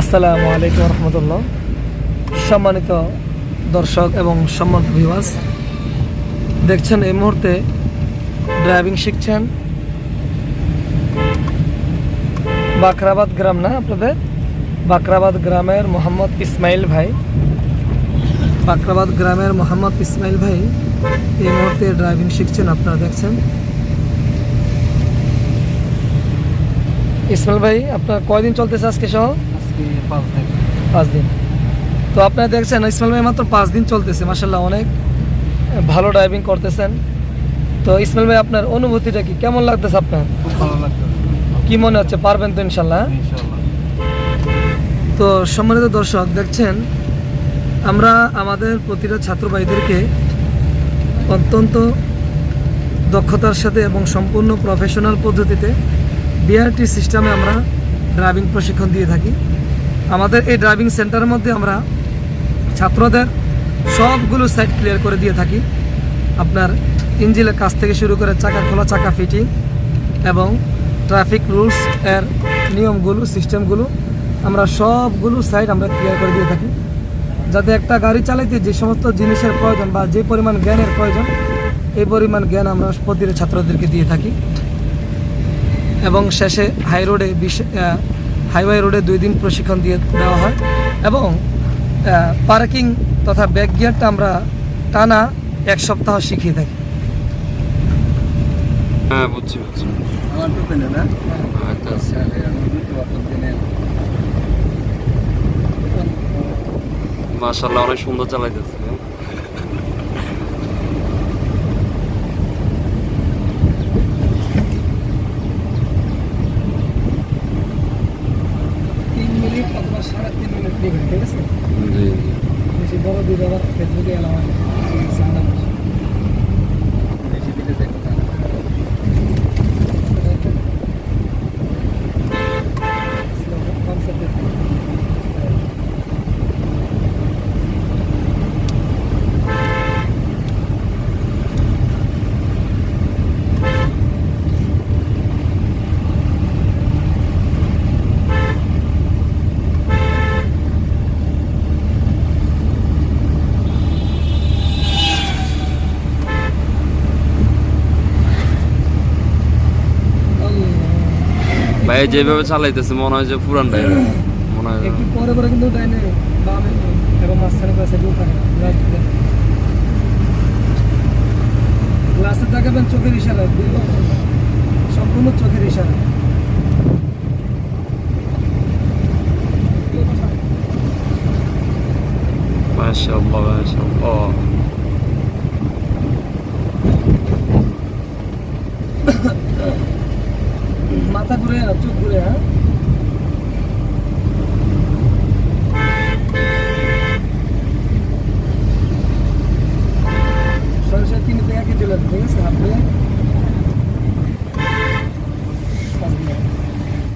আসসালামু আলাইকুম রহমতুল্লাহ। সম্মানিত দর্শক এবং সম্মানিত ভিউয়ার্স দেখছেন এই মুহূর্তে ড্রাইভিং শিখছেন বাকরাবাদ গ্রাম না আপনাদের? বাকরাবাদ গ্রামের মোহাম্মদ ইসমাইল ভাই। বাকরাবাদ গ্রামের মোহাম্মদ ইসমাইল ভাই এই মুহূর্তে ড্রাইভিং শিখছেন, আপনারা দেখছেন। ইসমাইল ভাই, আপনার কয়দিন চলতেছে আজকে সহ? পাঁচ দিন তো আপনারা দেখছেন ইসমাইল ভাই মাত্র পাঁচ দিন চলতেছে মাসাল্লাহ অনেক ভালো ড্রাইভিং করতেছেন। তো ইসমাইল ভাই আপনার অনুভূতিটা কি? কেমন লাগতেছে আপনার? খুব ভালো লাগতো কি মনে হচ্ছে? পারবেন তো ইনশাল্লাহ হ্যাঁ? তো সম্মানিত দর্শক দেখছেন আমরা আমাদের প্রতিটা ছাত্র ভাইদেরকে অত্যন্ত দক্ষতার সাথে এবং সম্পূর্ণ প্রফেশনাল পদ্ধতিতে বিআরটি সিস্টেমে আমরা ড্রাইভিং প্রশিক্ষণ দিয়ে থাকি। আমাদের এই ড্রাইভিং সেন্টারের মধ্যে আমরা ছাত্রদের সবগুলো সাইট ক্লিয়ার করে দিয়ে থাকি। আপনার ইঞ্জিনের কাজ থেকে শুরু করে চাকা খোলা, চাকা ফিটিং এবং ট্রাফিক রুলস এর নিয়মগুলো সিস্টেমগুলো আমরা সবগুলো সাইট আমরা ক্লিয়ার করে দিয়ে থাকি। যাতে একটা গাড়ি চালাইতে যে সমস্ত জিনিসের প্রয়োজন বা যে পরিমাণ জ্ঞানের প্রয়োজন, এই পরিমাণ জ্ঞান আমরা প্রতিটা ছাত্রদেরকে দিয়ে থাকি। এবং শেষে হাই রোডে বিশ হাইওয়ে রোডে দুই দিন প্রশিক্ষণ দিয়ে দেওয়া হয় এবং পার্কিং তথা ব্যাক গিয়ারটা আমরা টানা এক সপ্তাহ শিখিয়ে থাকি। হ্যাঁ বুঝছি বুঝছি। মাশাল্লাহ অনেক সুন্দর চালাইতেছে। নেবেন ঠিক আছে? জি জি। বেশি বড় দুই আবার ফেসবুকে এলাম বেশি দিলে দেখো না ভাই যেভাবে চালাইতেছে মনে হয় যে পুরান ড্রাইভার মনে হয় একটু পরে পরে কিন্তু ডাইনে বামে এবং মাঝখানে সেগুলো থাকে গ্লাস তাকাবেন চোখের ইশারা সম্পূর্ণ চোখের ইশারা। মাশাল্লাহ মাথা ঘুরে হ্যাঁ সরাসরি তিন একে চলে আসবে, ঠিক আছে? ধরে